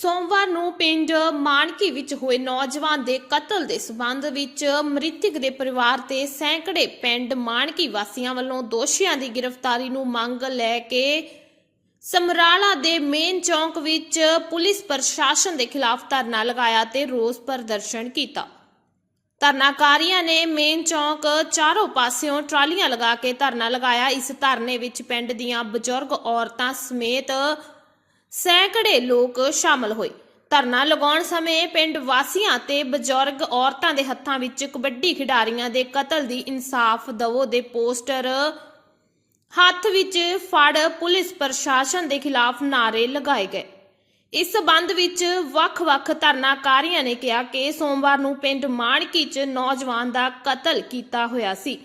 ਸੋਮਵਾਰ ਨੂੰ ਪਿੰਡ ਮਾਨਕੀ ਵਿੱਚ ਹੋਏ ਨੌਜਵਾਨ ਦੇ ਕਤਲ ਦੇ ਸਬੰਧ ਵਿੱਚ ਮ੍ਰਿਤਕ ਦੇ ਪਰਿਵਾਰ ਤੇ ਸੈਂਕੜੇ ਪਿੰਡ ਮਾਨਕੀ ਵਾਸੀਆਂ ਵੱਲੋਂ ਦੋਸ਼ੀਆਂ ਦੀ ਗ੍ਰਿਫਤਾਰੀ ਨੂੰ ਮੰਗ ਲੈ ਕੇ ਸਮਰਾਲਾ ਦੇ ਮੇਨ ਚੌਂਕ ਵਿੱਚ ਪੁਲਿਸ ਪ੍ਰਸ਼ਾਸਨ ਦੇ ਖਿਲਾਫ ਧਰਨਾ ਲਗਾਇਆ ਤੇ ਰੋਸ ਪ੍ਰਦਰਸ਼ਨ ਕੀਤਾ। ਧਰਨਾਕਾਰੀਆਂ ਨੇ ਮੇਨ ਚੌਂਕ ਚਾਰੋਂ ਪਾਸਿਓਂ ਟਰਾਲੀਆਂ ਲਗਾ ਕੇ ਧਰਨਾ ਲਗਾਇਆ। ਇਸ ਧਰਨੇ ਵਿੱਚ ਪਿੰਡ ਦੀਆਂ ਬਜ਼ੁਰਗ ਔਰਤਾਂ ਸਮੇਤ ਸੈਂਕੜੇ ਲੋਕ ਸ਼ਾਮਲ ਹੋਏ। ਧਰਨਾ ਲਗਾਉਣ ਸਮੇਂ ਪਿੰਡ ਵਾਸੀਆਂ ਤੇ ਬਜ਼ੁਰਗ ਔਰਤਾਂ ਦੇ ਹੱਥਾਂ ਵਿੱਚ ਕਬੱਡੀ ਖਿਡਾਰੀਆਂ ਦੇ ਕਤਲ ਦੀ ਇਨਸਾਫ ਦਵੋ ਦੇ ਪੋਸਟਰ। ਹੱਥ ਵਿੱਚ ਫੜ ਪੁਲਿਸ ਪ੍ਰਸ਼ਾਸਨ ਦੇ ਖਿਲਾਫ ਨਾਰੇ ਲਗਾਏ ਗਏ। ਇਸ ਸਬੰਧ ਵਿੱਚ ਵੱਖ-ਵੱਖ ਧਰਨਾਕਾਰੀਆਂ ਨੇ ਕਿਹਾ ਕਿ ਸੋਮਵਾਰ ਨੂੰ ਪਿੰਡ ਮਾਣਕੀ 'ਚ ਨੌਜਵਾਨ ਦਾ ਕਤਲ ਕੀਤਾ ਹੋਇਆ ਸੀ।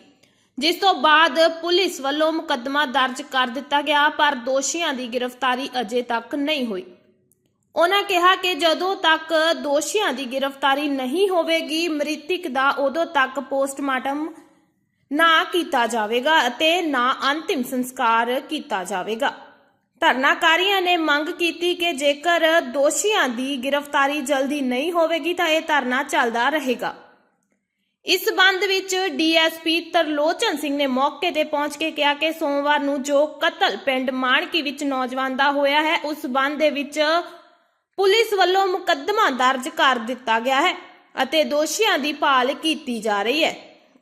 ਜਿਸ ਤੋਂ ਬਾਅਦ ਪੁਲਿਸ ਵੱਲੋਂ ਮੁਕੱਦਮਾ ਦਰਜ ਕਰ ਦਿੱਤਾ ਗਿਆ, ਪਰ ਦੋਸ਼ੀਆਂ ਦੀ ਗ੍ਰਿਫਤਾਰੀ ਅਜੇ ਤੱਕ ਨਹੀਂ ਹੋਈ। ਉਹਨਾਂ ਕਿਹਾ ਕਿ ਜਦੋਂ ਤੱਕ ਦੋਸ਼ੀਆਂ ਦੀ ਗ੍ਰਿਫਤਾਰੀ ਨਹੀਂ ਹੋਵੇਗੀ, ਮ੍ਰਿਤਕ ਦਾ ਉਦੋਂ ਤੱਕ ਪੋਸਟਮਾਰਟਮ ਨਾ ਕੀਤਾ ਜਾਵੇਗਾ ਅਤੇ ਨਾ ਅੰਤਿਮ ਸੰਸਕਾਰ ਕੀਤਾ ਜਾਵੇਗਾ। ਧਰਨਾਕਾਰੀਆਂ ਨੇ ਮੰਗ ਕੀਤੀ ਕਿ ਜੇਕਰ ਦੋਸ਼ੀਆਂ ਦੀ ਗ੍ਰਿਫਤਾਰੀ ਜਲਦੀ ਨਹੀਂ ਹੋਵੇਗੀ, ਤਾਂ ਇਹ ਧਰਨਾ ਚੱਲਦਾ ਰਹੇਗਾ। ਇਸ ਸੰਬੰਧ ਵਿੱਚ ਡੀਐਸਪੀ ਤਰਲੋਚਨ ਸਿੰਘ ਨੇ ਮੌਕੇ ਤੇ ਪਹੁੰਚ ਕੇ ਕਿਹਾ ਕਿ ਸੋਮਵਾਰ ਨੂੰ ਜੋ ਕਤਲ ਪਿੰਡ ਮਾਣਕੀ ਵਿੱਚ ਨੌਜਵਾਨ ਦਾ ਹੋਇਆ ਹੈ, ਉਸ ਸੰਬੰਧ ਦੇ ਵਿੱਚ ਪੁਲਿਸ ਵੱਲੋਂ ਮੁਕੱਦਮਾ ਦਰਜ ਕਰ ਦਿੱਤਾ ਗਿਆ ਹੈ ਅਤੇ ਦੋਸ਼ੀਆਂ ਦੀ ਭਾਲ ਕੀਤੀ ਜਾ ਰਹੀ ਹੈ।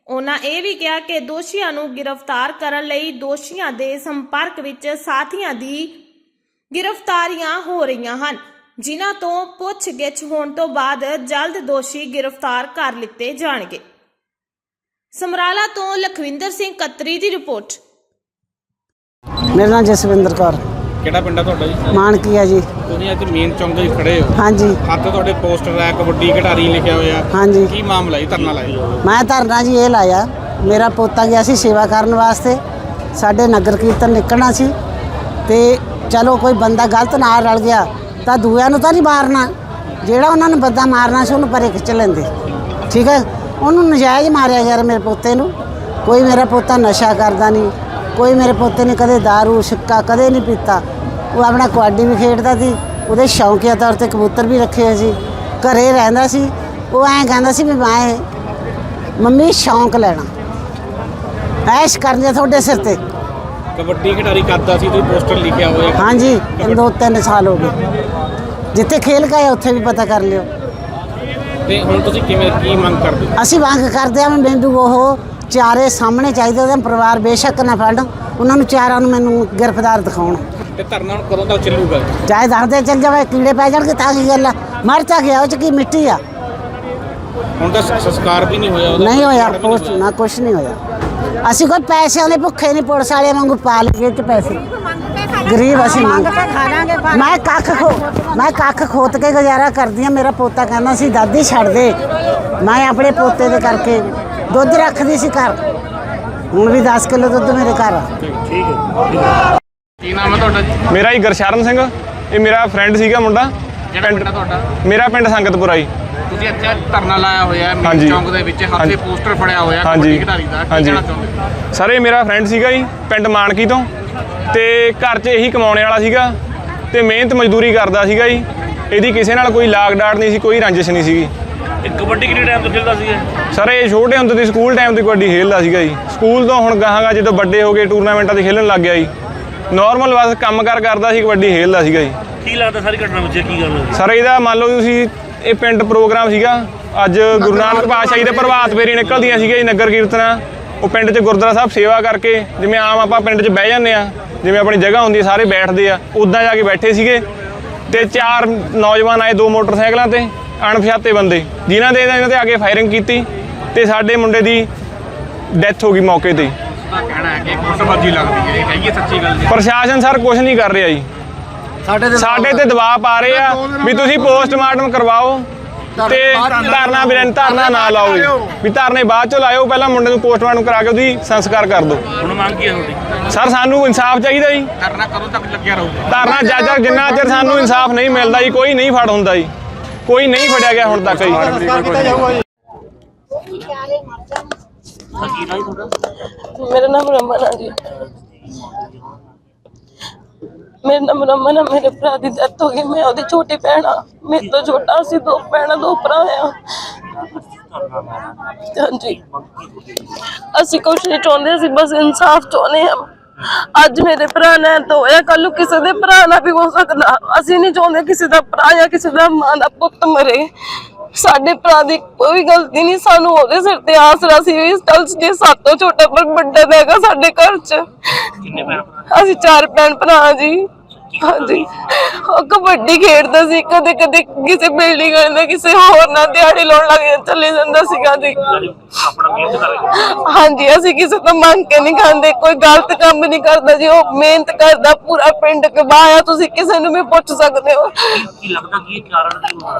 ਉਹਨਾਂ ਇਹ ਵੀ ਕਿਹਾ ਕਿ ਦੋਸ਼ੀਆਂ ਨੂੰ ਗ੍ਰਿਫਤਾਰ ਕਰਨ ਲਈ ਦੋਸ਼ੀਆਂ ਦੇ ਸੰਪਰਕ ਵਿੱਚ ਸਾਥੀਆਂ ਦੀ ਗ੍ਰਿਫਤਾਰੀਆਂ ਹੋ ਰਹੀਆਂ ਹਨ, ਜਿਨ੍ਹਾਂ ਤੋਂ ਪੁੱਛਗਿੱਛ ਹੋਣ ਤੋਂ ਬਾਅਦ ਜਲਦ ਦੋਸ਼ੀ ਗ੍ਰਿਫਤਾਰ ਕਰ ਲਿੱਤੇ ਜਾਣਗੇ। ਸਮਰਾਲਾ ਤੋਂ ਲਖਵਿੰਦਰ ਸਿੰਘ ਕਤਰੀ ਦੀ ਰਿਪੋਰਟ। ਮੇਰਾ ਨਾਮ ਜਸਵਿੰਦਰ ਕੌਰ। ਕਿਹੜਾ ਪਿੰਡ ਆ ਤੁਹਾਡਾ ਜੀ? ਮਾਨਕੀ ਆ ਜੀ। ਤੁਸੀਂ ਅੱਜ ਮੇਨ ਚੌਂਕ 'ਤੇ ਖੜੇ ਹੋ। ਹਾਂਜੀ। ਹੱਥ ਤੁਹਾਡੇ ਪੋਸਟਰ ਹੈ ਕਬੱਡੀ ਖਿਡਾਰੀ ਲਿਖਿਆ ਹੋਇਆ। ਹਾਂਜੀ। ਕੀ ਮਾਮਲਾ ਜੀ ਧਰਨਾ ਲਾਇਆ? ਮੈਂ ਧਰਨਾ ਜੀ ਇਹ ਲਾਇਆ ਮੇਰਾ ਪੋਤਾ ਗਿਆ ਸੀ ਸੇਵਾ ਕਰਨ ਵਾਸਤੇ। ਸਾਡੇ ਨਗਰ ਕੀਰਤਨ ਨਿਕਲਣਾ ਸੀ ਤੇ ਚਲੋ ਕੋਈ ਬੰਦਾ ਗਲਤ ਨਾਲ ਰਲ ਗਿਆ ਤਾਂ ਦੂਆਂ ਨੂੰ ਤਾਂ ਨਹੀਂ ਮਾਰਨਾ। ਜਿਹੜਾ ਉਹਨਾਂ ਨੂੰ ਬੰਦਾ ਮਾਰਨਾ ਸੀ ਉਹਨੂੰ ਪਰੇ ਖਿੱਚ ਲੈਂਦੇ। ਠੀਕ ਹੈ? ਉਹਨੂੰ ਨਜਾਇਜ਼ ਮਾਰਿਆ ਯਾਰ ਮੇਰੇ ਪੋਤੇ ਨੂੰ। ਕੋਈ ਮੇਰਾ ਪੋਤਾ ਨਸ਼ਾ ਕਰਦਾ ਨਹੀਂ। ਕੋਈ ਮੇਰੇ ਪੋਤੇ ਨੇ ਕਦੇ दारू ਸਿੱਕਾ ਕਦੇ ਨਹੀਂ ਪੀਤਾ। ਉਹ ਆਪਣਾ ਕਬੱਡੀ ਵੀ ਖੇਡਦਾ ਸੀ। ਉਹਦੇ ਸ਼ੌਂਕੀਆ ਤੌਰ ਤੇ ਕਬੂਤਰ ਵੀ ਰੱਖੇ ਹੋਏ ਸੀ। ਘਰੇ ਰਹਿੰਦਾ ਸੀ। ਉਹ ਐਂ ਕਹਿੰਦਾ ਸੀ ਵੀ ਮੈਂ ਮੰਮੀ ਸ਼ੌਂਕ ਲੈਣਾ। ਐਸ਼ ਕਰਨੀ ਤੁਹਾਡੇ ਸਿਰ ਤੇ। ਕਬੱਡੀ ਖਿਡਾਰੀ ਕਰਦਾ ਸੀ ਤੁਸੀਂ ਪੋਸਟਰ ਲਿਖਿਆ ਹੋਇਆ। ਹਾਂਜੀ ਦੋ ਤਿੰਨ ਸਾਲ ਹੋ ਗਏ। ਜਿੱਥੇ ਖੇਲ ਗਏ ਉੱਥੇ ਵੀ ਪਤਾ ਕਰ ਲਿਓ। ਤੇ ਹੁਣ ਤੁਸੀਂ ਕਿਵੇਂ ਕੀ ਮੰਗ ਕਰਦੇ ਹੋ? ਅਸੀਂ ਮੰਗ ਕਰਦੇ ਹਾਂ ਵੀ ਮੈਨੂੰ ਉਹ ਚਾਰੇ ਸਾਹਮਣੇ ਚਾਹੀਦੇ ਉਹਦਾ ਪਰਿਵਾਰ ਬੇਸ਼ੱਕ ਨਾ ਫੜਨ ਉਹਨਾਂ ਨੂੰ ਚਾਰਾਂ ਨੂੰ ਮੈਨੂੰ ਗ੍ਰਿਫਤਾਰ ਦਿਖਾਉਣ। ਤੇ ਧਰਨਾ ਹੁਣ ਕਦੋਂ ਤੱਕ ਚੱਲੂਗਾ? ਚਾਹੇ ਦਰਦੇ ਚੱਲ ਜਾਵੇ ਕੀੜੇ ਪੈ ਜਾਣਗੇ ਤਾਂ ਕੀ ਗੱਲ ਆ? ਮਰ ਤਾਂ ਗਿਆ ਉਹ ਚ ਕੀ ਮਿੱਟੀ ਆ? ਹੁਣ ਤਾਂ ਸੰਸਕਾਰ ਵੀ ਨਹੀਂ ਹੋਇਆ ਉਹਦਾ। ਨਹੀਂ ਹੋਇਆ ਪੋਸਟ ਨਾ ਕੁਛ ਨਹੀਂ ਹੋਇਆ। ਅਸੀਂ ਕੋਈ ਪੈਸਿਆਂ ਦੇ ਭੁੱਖੇ ਨਹੀਂ ਪੁਲਿਸ ਵਾਲਿਆਂ ਵਾਂਗੂ ਪਾ ਲਈਏ ਚ ਪੈਸੇ। ਗਰੀਬ ਅਸੀਂ ਮੰਗ ਮੈਂ ਕੱਖ ਖੋ ਮੈਂ ਕੱਖ ਖੋਤ ਕੇ ਗੁਜ਼ਾਰਾ ਕਰਦੀ ਆ ਮੇਰਾ ਪੋਤਾ ਕਹਿੰਦਾ ਸੀ ਦਾਦੀ ਛੱਡ ਦੇ। ਮੈਂ ਆਪਣੇ ਪੋਤੇ ਦੇ ਕਰਕੇ ਦੁੱਧ ਰੱਖਦੀ ਸੀ ਘਰ। ਹੁਣ ਵੀ 10 ਕਿਲੋ ਦੁੱਧ ਮੇਰੇ ਘਰ ਆ। ਕੀ ਨਾਮ ਹੈ ਤੁਹਾਡਾ ਜੀ? ਮੇਰਾ ਹੀ ਗਰਸ਼ਰਨ ਸਿੰਘ। ਇਹ ਮੇਰਾ ਫਰੈਂਡ ਸੀਗਾ ਮੁੰਡਾ। ਪਿੰਡ ਤੁਹਾਡਾ? ਮੇਰਾ ਪਿੰਡ ਸੰਗਤਪੁਰਾ ਜੀ। ਤੁਸੀਂ ਇੱਥੇ ਧਰਨਾ ਲਾਇਆ ਹੋਇਆ ਹੈ ਮੇਨ। ਚੌਂਕ ਦੇ ਵਿੱਚ ਹੱਥੇ। ਪੋਸਟਰ ਫੜਿਆ ਹੋਇਆ। ਕਬੱਡੀ ਖਿਡਾਰੀ ਦਾ। ਕੀ ਹਾਂਜੀ। ਕਹਿਣਾ ਚਾਹੁੰਦੇ ਸਰ ਇਹ ਮੇਰਾ ਫਰੈਂਡ ਸੀਗਾ ਜੀ ਪਿੰਡ ਮਾਨਕੀ ਤੋਂ। ਤੇ ਘਰ 'ਚ ਇਹੀ ਕਮਾਉਣੇ ਵਾਲਾ ਸੀਗਾ ਤੇ ਮਿਹਨਤ ਮਜ਼ਦੂਰੀ ਕਰਦਾ ਸੀਗਾ ਜੀ। ਇਹਦੀ ਕਿਸੇ ਨਾਲ ਕੋਈ ਲਾਗ ਡਾਟ ਨਹੀਂ ਸੀ ਕੋਈ ਰੰਜਿਸ਼ ਨਹੀਂ ਸੀਗੀ। ਇਹ ਕਬੱਡੀ ਕਿੰਨੇ ਟਾਈਮ ਤੋਂ ਖੇਡਦਾ ਸੀ ਇਹ ਸਰ ਇਹ ਛੋਟੇ ਹੁੰਦੇ ਤੇ ਸਕੂਲ ਟਾਈਮ ਤੇ ਕਬੱਡੀ ਖੇਡਦਾ ਸੀਗਾ ਜੀ। ਸਕੂਲ ਤੋਂ ਹੁਣ ਗਾਹਾਂਗਾ ਜਦੋਂ ਵੱਡੇ ਹੋ ਗਏ ਟੂਰਨਾਮੈਂਟਾਂ 'ਤੇ ਖੇਡਣ ਲੱਗ ਗਿਆ ਜੀ। ਨਾਰਮਲ ਬਸ ਕੰਮ ਕਾਰ ਕਰਦਾ ਸੀ ਕਬੱਡੀ ਖੇਡਦਾ ਸੀਗਾ ਜੀ। ਕੀ ਲੱਗਦਾ ਸਾਰੀ ਘਟਨਾ ਵਿੱਚ ਕੀ ਗੱਲ ਹੋਈ? ਸਰ ਇਹਦਾ ਮੰਨ ਲਓ ਤੁਸੀਂ ਇਹ ਪਿੰਡ ਪ੍ਰੋਗਰਾਮ ਸੀਗਾ। ਅੱਜ ਗੁਰੂ ਨਾਨਕ ਪਾਤਸ਼ਾਹ ਜੀ ਦੇ ਪ੍ਰਭਾਤ ਫੇਰੀ ਨਿਕਲਦੀਆਂ ਸੀਗੀਆਂ ਜੀ ਨਗਰ ਕੀਰਤਨਾਂ। ਉਹ ਪਿੰਡ 'ਚ ਗੁਰਦੁਆਰਾ ਸਾਹਿਬ ਸੇਵਾ ਕਰਕੇ ਜਿਵੇਂ ਆਮ ਆਪਾਂ ਪਿੰਡ 'ਚ ਬਹਿ ਜਾਂਦੇ ਆ ਜਿਵੇਂ ਆਪਣੀ ਜਗ੍ਹਾ ਹੁੰਦੀ ਸਾਰੇ ਬੈਠਦੇ ਆ ਉਦਾਂ ਜਾ ਕੇ ਬੈਠੇ ਸੀਗੇ ਤੇ ਚਾਰ ਨੌਜਵਾਨ ਆਏ ਦੋ ਮੋਟਰਸਾਈਕਲਾਂ ਤੇ ਅਣਪਛਾਤੇ ਬੰਦੇ ਜਿਨ੍ਹਾਂ ਦੇ ਇਹਨਾਂ ਤੇ ਆ ਕੇ ਫਾਇਰਿੰਗ ਕੀਤੀ ਤੇ ਸਾਡੇ ਮੁੰਡੇ ਦੀ ਡੈਥ ਹੋ ਗਈ ਮੌਕੇ ਤੇ। ਹੀ। ਦਾ ਕਹਿਣਾ ਹੈ ਕਿ ਗੁੱਟਬਾਜੀ ਲੱਗਦੀ ਹੈ ਇਹ ਕਹੀਏ ਸੱਚੀ ਗੱਲ ਜੀ ਪ੍ਰਸ਼ਾਸਨ ਸਰ ਕੁਝ ਨਹੀਂ ਕਰ ਰਿਹਾ ਜੀ। ਸਾਡੇ ਤੇ ਦਬਾਅ ਪਾ ਰਹੇ ਆ ਵੀ ਤੁਸੀਂ ਪੋਸਟਮਾਰਟਮ ਕਰਵਾਓ। ਤੇ ਧਰਨਾ ਬਿਰਨ ਧਰਨਾ ਨਾ ਲਾਓ ਜੀ। ਵੀ ਧਰਨੇ ਬਾਅਦ ਚ ਲਾਇਓ ਪਹਿਲਾਂ ਮੁੰਡੇ ਨੂੰ ਪੋਸਟਮਾਰਟਮ ਕਰਾ ਕੇ ਉਹਦੀ ਸੰਸਕਾਰ ਕਰ ਦਿਓ। ਹੁਣ ਮੰਗ ਕੀ ਹੈ ਤੁਹਾਡੀ? ਸਰ ਸਾਨੂੰ ਇਨਸਾਫ ਚਾਹੀਦਾ ਜੀ। ਧਰਨਾ ਕਦੋਂ ਤੱਕ ਲੱਗਿਆ ਰਹੂਗਾ? ਧਰਨਾ ਜੱਜ ਜਿੰਨਾ ਚਿਰ ਸਾਨੂੰ ਇਨਸਾਫ ਨਹੀਂ ਮਿਲਦਾ ਜੀ ਕੋਈ ਨਹੀਂ ਫੜ ਹੁੰਦਾ ਜੀ। ਕੋਈ ਨਹੀਂ ਫੜਿਆ ਗਿਆ ਹੁਣ ਤੱਕ ਜੀ। ਮੇਰਾ ਨਾਮ ਰਮਨ ਹੈ ਜੀ। ਮੇਰਾ ਨਾਮ ਰਮਨ ਹੈ ਮੇਰੇ ਭਰਾ ਦੀ ਡੈਥ ਹੋ ਗਈ, ਮੈਂ ਉਹਦੀ ਛੋਟੀ ਭੈਣ ਆ। ਮੇਰੇ ਤੋਂ ਛੋਟਾ ਸੀ, ਦੋ ਭੈਣਾਂ, ਦੋ ਭਰਾ ਆ। ਹਾਂਜੀ। ਅਸੀਂ ਕੁਛ ਨਹੀਂ ਚਾਹੁੰਦੇ, ਅਸੀਂ ਬਸ ਇਨਸਾਫ ਚਾਹੁੰਦੇ ਹਾਂ। ਅੱਜ ਮੇਰੇ ਭਰਾ ਨੇ ਤਾਂ ਕੱਲ ਨੂੰ ਕਿਸੇ ਦੇ ਭਰਾ ਨਾਲ ਵੀ ਹੋ ਸਕਦਾ। ਅਸੀਂ ਨਹੀਂ ਚਾਹੁੰਦੇ ਕਿਸੇ ਦਾ ਭਰਾ ਜਾਂ ਕਿਸੇ ਦਾ ਮਾਂ ਦਾ ਪੁੱਤ ਮਰੇ। ਸਾਡੇ ਭਰਾ ਦੀ ਕੋਈ ਗਲਤੀ ਨਹੀਂ ਸਾਨੂੰ ਉਹਦੇ ਸਿਰ ਤੇ ਆਸਰਾ ਸੀ ਵੀ ਚੱਲ ਜੇ ਸਾਤੋਂ ਛੋਟਾ ਪਰ ਵੱਡਾ ਹੈਗਾ ਸਾਡੇ ਘਰ 'ਚ। ਕਿੰਨੇ ਭੈਣ ਭਰਾ? ਅਸੀਂ ਚਾਰ ਭੈਣ ਭਰਾ ਜੀ। ਹਾਂਜੀ। ਉਹ ਕਬੱਡੀ ਖੇਡਦਾ ਸੀ ਕਦੇ ਕਦੇ ਕਿਸੇ ਬਿਲਡਿੰਗ ਦੇ ਕਿਸੇ ਹੋਰ ਨਾਲ ਦਿਹਾੜੀ ਲਾਉਣ ਲੱਗ ਜਾਂਦਾ ਚੱਲੇ ਜਾਂਦਾ ਸੀਗਾ ਜੀ ਆਪਣਾ ਮਿਹਨਤ ਕਰਕੇ ਹਾਂਜੀ ਅਸੀਂ ਕਿਸੇ ਤੋਂ ਮੰਗ ਕੇ ਨਹੀਂ ਖਾਂਦੇ ਕੋਈ ਗਲਤ ਕੰਮ ਨਹੀਂ ਕਰਦਾ ਜੀ ਉਹ ਮਿਹਨਤ ਕਰਦਾ ਪੂਰਾ ਪਿੰਡ ਕਬਾਇਆ ਤੁਸੀਂ ਕਿਸੇ ਨੂੰ ਵੀ ਪੁੱਛ ਸਕਦੇ ਹੋ। ਕੀ ਲੱਗਦਾ ਕੀ ਕਾਰਨ ਕੀ ਹੋਣਾ?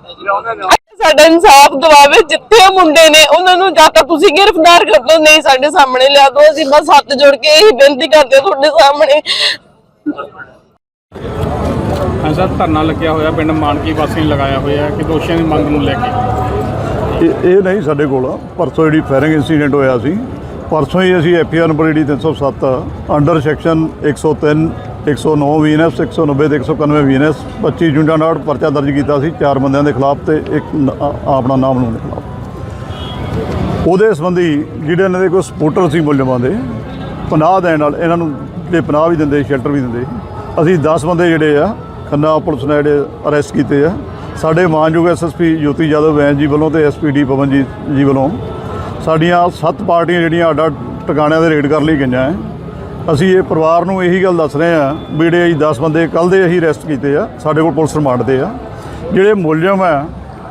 ਸਾਡਾ ਇਨਸਾਫ ਦਵਾਵੇ ਜਿੱਥੇ ਉਹ ਮੁੰਡੇ ਨੇ ਉਹਨਾਂ ਨੂੰ ਜਾਂ ਤਾਂ ਤੁਸੀਂ ਗ੍ਰਿਫਤਾਰ ਕਰ ਲਓ ਨਹੀਂ ਸਾਡੇ ਸਾਹਮਣੇ ਲਿਆ ਦਿਓ ਅਸੀਂ ਬਸ ਹੱਥ ਜੋੜ ਕੇ ਇਹੀ ਬੇਨਤੀ ਕਰਦੇ ਹਾਂ ਤੁਹਾਡੇ ਸਾਹਮਣੇ। ਹਾਂ ਸਰ ਧਰਨਾ ਲੱਗਿਆ ਹੋਇਆ ਪਿੰਡ ਮਾਨਕੀ ਵਾਸੀ ਨੇ ਲਗਾਇਆ ਹੋਇਆ ਕਿ ਦੋਸ਼ੀਆਂ ਦੀ ਮੰਗ ਨੂੰ ਲੈ ਕੇ। ਇਹ ਇਹ ਨਹੀਂ ਸਾਡੇ ਕੋਲ ਪਰਸੋਂ ਜਿਹੜੀ ਫਾਇਰਿੰਗ ਇਨਸੀਡੈਂਟ ਹੋਇਆ ਸੀ ਪਰਸੋਂ ਹੀ ਅਸੀਂ ਐਫ ਆਰ ਨੰਬਰ ਜਿਹੜੀ 307 ਅੰਡਰ ਸੈਕਸ਼ਨ 103 109 ਵੀਐਨਐਸ 190 ਤੇ 191 ਵੀਐਨਐਸ 25 ਜੁੰਡਾ ਨਾਲ ਪਰਚਾ ਦਰਜ ਕੀਤਾ ਸੀ, ਚਾਰ ਬੰਦਿਆਂ ਦੇ ਖਿਲਾਫ ਤੇ ਇੱਕ ਨ- ਆ- ਆਪਣਾ ਨਾਮ ਨੂੰ ਦੇ ਖਿਲਾਫ। ਉਹਦੇ ਸੰਬੰਧੀ ਜਿਹੜੇ ਇਹਨਾਂ ਦੇ ਕੋਈ ਸਪੋਰਟਰ ਸੀ ਮੁਲਜ਼ਮਾਂ ਦੇ, ਪਨਾਹ ਦੇਣ ਨਾਲ ਇਹਨਾਂ ਨੂੰ ਜਿਹੜੇ ਪਨਾਹ ਵੀ ਦਿੰਦੇ, ਸ਼ੈਲਟਰ ਵੀ ਦਿੰਦੇ। ਅਸੀਂ 10 ਬੰਦੇ ਜਿਹੜੇ ਆ, ਖੰਨਾ ਪੁਲਿਸ ਨੇ ਜਿਹੜੇ ਅਰੈਸਟ ਕੀਤੇ ਆ। ਸਾਡੇ ਮਾਨਯੋਗ ਐਸਐਸਪੀ ਜੋਤੀ ਯਾਦਵ ਵੈਨ ਜੀ ਵੱਲੋਂ ਤੇ ਐਸਪੀਡੀ ਪਵਨਜੀਤ ਜੀ ਵੱਲੋਂ ਸਾਡੀਆਂ ਸੱਤ ਪਾਰਟੀਆਂ ਜਿਹੜੀਆਂ ਅੱਡ ਅੱਡ ਟਿਕਾਣਿਆਂ ਦੇ ਰੇਡ ਕਰ ਲਈ ਗਈਆਂ ਹੈ ਅਸੀਂ ਇਹ ਪਰਿਵਾਰ ਨੂੰ ਇਹੀ ਗੱਲ ਦੱਸ ਰਹੇ ਆ ਵੀ ਜਿਹੜੇ ਅਸੀਂ 10 ਬੰਦੇ ਕੱਲ ਦੇ ਅਸੀਂ ਅਰੈਸਟ ਕੀਤੇ ਆ ਸਾਡੇ ਕੋਲ ਪੁਲਿਸ ਰਿਮਾਂਡ ਤੇ ਆ। ਜਿਹੜੇ ਮੁਲਜ਼ਮ ਆ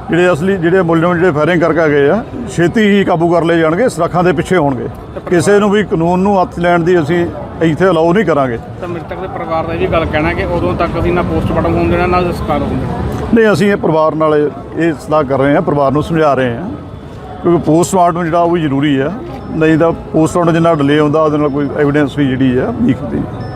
ਜਿਹੜੇ ਅਸਲੀ ਜਿਹੜੇ ਮੁਲਜ਼ਮ ਜਿਹੜੇ ਫਾਇਰਿੰਗ ਕਰਕੇ ਗਏ ਆ ਛੇਤੀ ਹੀ ਕਾਬੂ ਕਰ ਲਏ ਜਾਣਗੇ ਸੁਰੱਖਾਂ ਦੇ ਪਿੱਛੇ ਹੋਣਗੇ। ਕਿਸੇ ਨੂੰ ਵੀ ਕਾਨੂੰਨ ਨੂੰ ਹੱਥ ਲੈਣ ਦੀ ਅਸੀਂ ਇੱਥੇ ਅਲਾਉ ਨਹੀਂ ਕਰਾਂਗੇ। ਤਾਂ ਮ੍ਰਿਤਕ ਦੇ ਪਰਿਵਾਰ ਦਾ ਇਹ ਵੀ ਗੱਲ ਕਹਿਣਾ ਕਿ ਉਦੋਂ ਤੱਕ ਅਸੀਂ ਨਾ ਪੋਸਟਮਾਰਟਮ ਹੋਣ ਦੇਣਾ ਨਾ ਸੰਸਕਾਰ ਹੋਣ ਦੇਣਾ। ਨਹੀਂ ਅਸੀਂ ਇਹ ਪਰਿਵਾਰ ਨਾਲ ਇਹ ਸਲਾਹ ਕਰ ਰਹੇ ਹਾਂ ਪਰਿਵਾਰ ਨੂੰ ਸਮਝਾ ਰਹੇ ਹਾਂ। ਕਿਉਂਕਿ ਪੋਸਟਮਾਰਟਮ ਜਿਹੜਾ ਉਹ ਜ਼ਰੂਰੀ ਹੈ ਨਹੀਂ ਤਾਂ ਪੋਸਟਮਾਰਟਮ ਜਿੰਨਾ ਡਿਲੇ ਹੁੰਦਾ, ਉਹਦੇ ਨਾਲ ਕੋਈ ਐਵੀਡੈਂਸ ਵੀ ਜਿਹੜੀ ਹੈ ਵੀਕ ਹੁੰਦੀ। ਹੈ